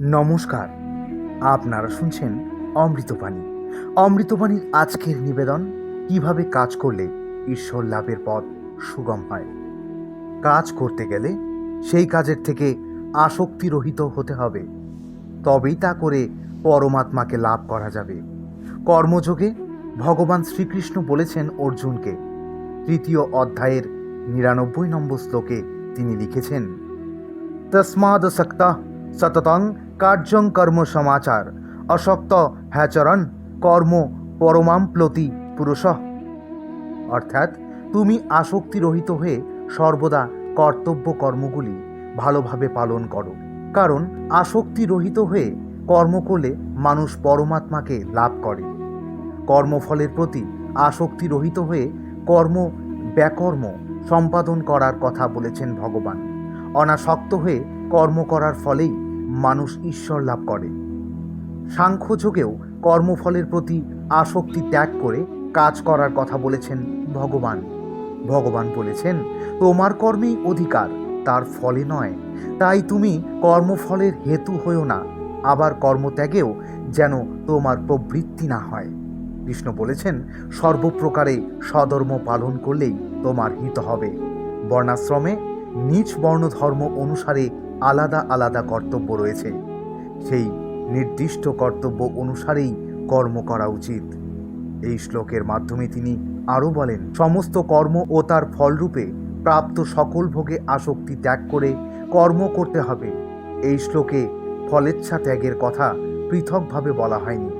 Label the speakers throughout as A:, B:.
A: নমস্কার, আপনারা শুনছেন অমৃতবাণী। অমৃতবাণীর আজকের নিবেদন, কীভাবে কাজ করলে ঈশ্বর লাভের পথ সুগম হয়। কাজ করতে গেলে সেই কাজের থেকে আসক্তি রহিত হতে হবে। তবেই তা করে পরমাত্মাকে লাভ করা যাবে। কর্মযোগে ভগবান শ্রীকৃষ্ণ বলেছেন অর্জুনকে। তৃতীয় অধ্যায়ের নিরানব্বই নম্বর শ্লোকে তিনি লিখেছেন, তস্মাদসক্ত সততং কার্যং কর্ম সমাচার। অশক্ত হ্যাচরণ কর্ম পরমাম্প্লতি পুরুষ। অর্থাৎ তুমি আসক্তিরহিত হয়ে সর্বদা কর্তব্য কর্মগুলি ভালোভাবে পালন করো। কারণ আসক্তিরহিত হয়ে কর্ম করলে মানুষ পরমাত্মাকে লাভ করে। কর্মফলের প্রতি আসক্তিরহিত হয়ে কর্ম ব্যাকর্ম সম্পাদন করার কথা বলেছেন ভগবান। অনাসক্ত হয়ে কর্ম করার ফলেই মানুষ ঈশ্বর লাভ করে। সাংখ্যযোগেও কর্মফলের প্রতি আসক্তি ত্যাগ করে কাজ করার কথা বলেছেন ভগবান। ভগবান বলেছেন, তোমার কর্মেই অধিকার, তার ফলে নয়। তাই তুমি কর্মফলের হেতু হয়েও না, আবার কর্মত্যাগেও যেন তোমার প্রবৃত্তি না হয়। কৃষ্ণ বলেছেন, সর্বপ্রকারে স্বধর্ম পালন করলেই তোমার হিত হবে। বর্ণাশ্রমে নিজ বর্ণধর্ম অনুসারে আলাদা আলাদা কর্তব্য রয়েছে। সেই নির্দিষ্ট কর্তব্য অনুসারেই কর্ম করা উচিত। এই শ্লোকের মাধ্যমে তিনি আরও বলেন, সমস্ত কর্ম ও তার ফলরূপে প্রাপ্ত সকল ভোগে আসক্তি ত্যাগ করে কর্ম করতে হবে। এই শ্লোকে ফলেচ্ছা ত্যাগের কথা পৃথকভাবে বলা হয়নি।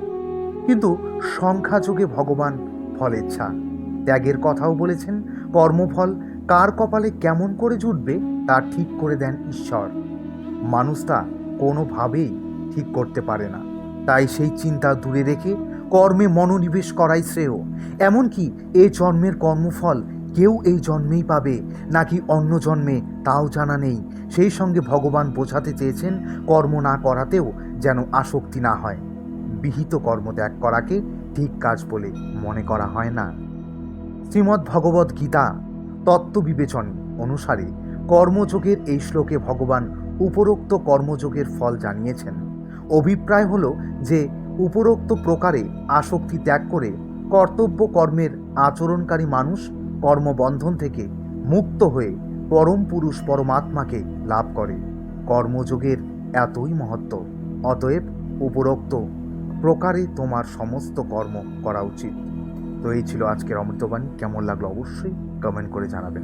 A: কিন্তু সংখ্যাযোগে ভগবান ফলেচ্ছা। ত্যাগের কথাও বলেছেন, কর্মফল কার কপালে কেমন করে জুটবে তা ঠিক করে দেন ঈশ্বর। মানুষ তা কোনোভাবেই ঠিক করতে পারে না। তাই সেই চিন্তা দূরে রেখে কর্মে মনোনিবেশ করাই শ্রেয়। এমনকি এ জন্মের কর্মফল কেউ এই জন্মেই পাবে, নাকি অন্য জন্মে তাও জানা নেই। সেই সঙ্গে ভগবান বোঝাতে চেয়েছেন কর্ম না করাতেও যেন আসক্তি না হয়। বিহিত কর্ম ত্যাগ করাকে ঠিক কাজ বলে মনে করা হয় না। শ্রীমদ্ ভগবদ্ গীতা তত্ত্ব বিবেচন অনুসারে কর্মযোগের এই শ্লোকে ভগবান উপরোক্ত কর্মযোগের ফল জানিয়েছেন। অভিপ্রায় হল যে, উপরোক্ত প্রকারে আসক্তি ত্যাগ করে কর্তব্য কর্মের আচরণকারী মানুষ কর্মবন্ধন থেকে মুক্ত হয়ে পরম পুরুষ পরমাত্মাকে লাভ করে। কর্মযোগের এতই মহত্ব, অতএব উপরোক্ত প্রকারে তোমার সমস্ত কর্ম করা উচিত। তো এই ছিল আজকের অমৃতবাণী কেমন লাগল অবশ্যই কমেন্ট করে জানাবেন।